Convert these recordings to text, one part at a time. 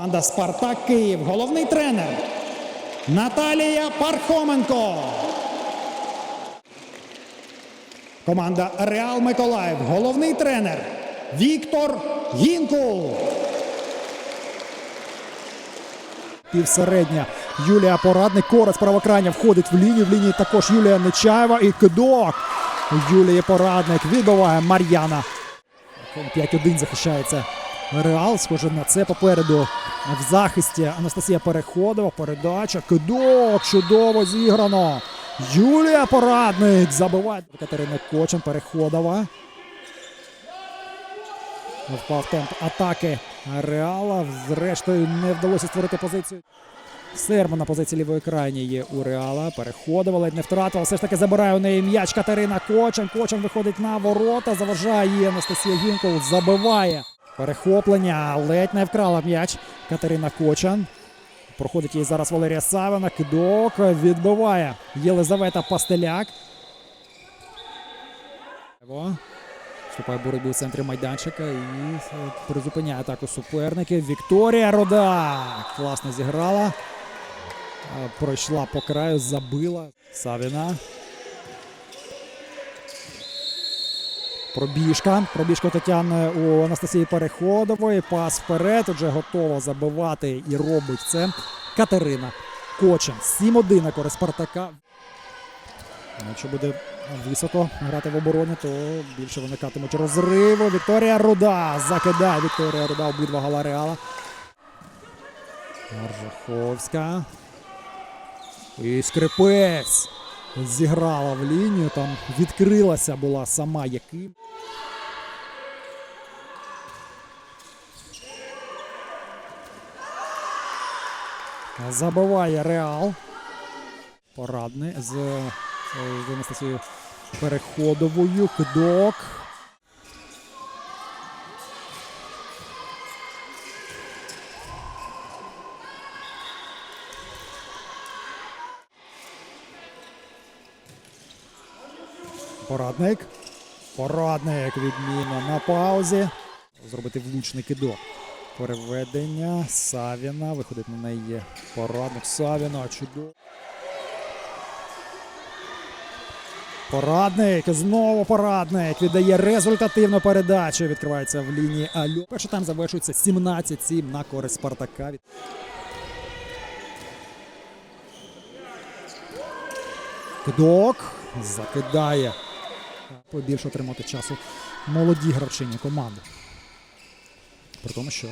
Команда Спартак Київ. Головний тренер Наталія Пархоменко. Команда Реал Миколаїв. Головний тренер Віктор Гінкул. Півсередня Юлія Порадник. Корець правокрайня входить в лінію. В лінії також Юлія Нечаєва і кидок. Юлії Порадник відбиває Мар'яна. 5-1 захищається Реал. Схоже на це попереду в захисті Анастасія Переходова. Передача. Кидок. Чудово зіграно. Юлія Порадник забиває. Катерина Кочан. Переходова. Впав темп атаки Реала. Зрештою не вдалося створити позицію. Серма на позиції лівої крайньої є у Реала. Переходила, ледь не втратила. Все ж таки забирає у неї м'яч Катерина Кочан. Кочан виходить на ворота. Заважає її Анастасія Гінкол. Забиває. Перехоплення. Ледь не вкрала м'яч Катерина Кочан. Проходить її зараз Валерія Савина. Кидок відбиває Єлизавета Пастеляк. Вступає боротьбу в центрі майданчика і е, призупиняє атаку суперників. Вікторія Рода класно зіграла. Пройшла по краю, забила. Савіна. Пробіжка. Пробіжка Тетяни у Анастасії Переходової. Пас вперед. Уже готова забивати і робить це. Катерина Кочин. 7-1 на користь Спартака. Якщо буде високо грати в обороні, то більше виникатимуть розриви. Вікторія Руда закидає Вікторія Руда обидва гола Реала. Аржаховська. І скрипець зіграла в лінію. Там відкрилася була сама Яким. Забиває Реал. Порадний з, е, Анастасією Переходовою. Кидок. Порадник. Порадник відмінно на паузі. Зробити влучний кидок. Переведення. Савіна. Виходить на неї порадник. Савіна. Чудово. Порадник. Знову порадник. Віддає результативну передачу. Відкривається в лінії Альо. Перший тайм завершується 17-7 на користь Спартака. Кидок. Закидає. Побільше отримати часу молоді гравчині команди. При тому, що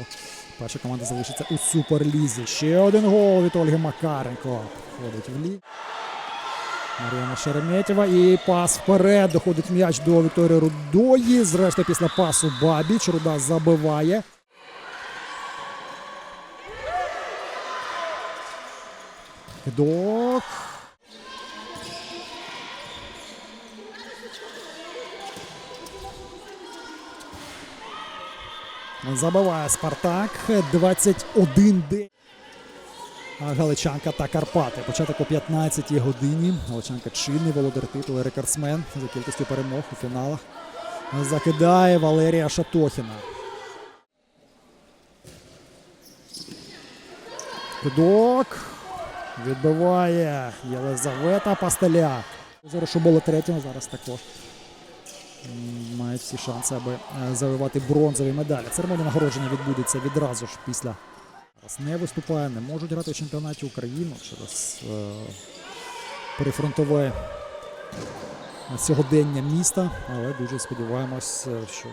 перша команда залишиться у суперлізі. Ще один гол від Ольги Макаренко. Входить в лі. Мар'яна Шереметєва і пас вперед. Доходить м'яч до Вікторії Рудої. Зрештою, після пасу Бабіч. Руда забиває. Кидок. Забиває Спартак 21 день. Галичанка та Карпати. Початок о 15-й годині. Галичанка чинний володар титулу, рекордсмен за кількістю перемог у фіналах. Закидає Валерія Шатохіна. Кидок. Відбиває Єлизавета Пастеляк. Зараз було третього, зараз також. Мають всі шанси, аби завивати бронзові медалі. Церемонія нагородження відбудеться відразу ж після. Не виступає, не можуть грати в чемпіонаті України через е, перефронтове сьогодення міста, але дуже сподіваємось, е, що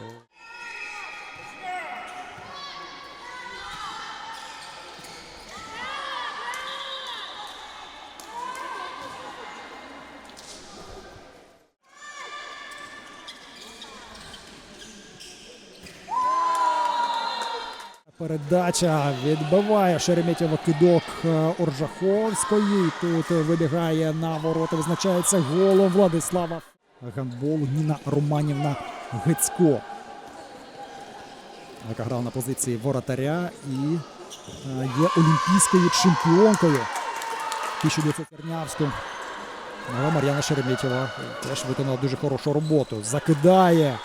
Передача відбиває Шереметєва кидок е, Оржаховської. Тут вибігає на ворота. Визначається голом Владислава Гандболу Ніна Романівна Гецько. Яка грала на позиції воротаря і е, є олімпійською чемпіонкою 1900 Чернявську. Мар'яна Шереметєва теж виконала дуже хорошу роботу. Закидає.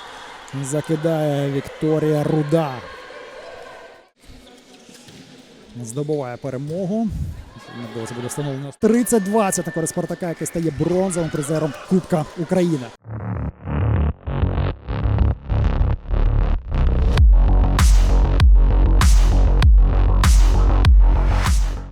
Закидає Вікторія Руда. Здобуває перемогу. Невдовзі буде встановлено 30-20 на користь Спартака, який стає бронзовим призером Кубка України.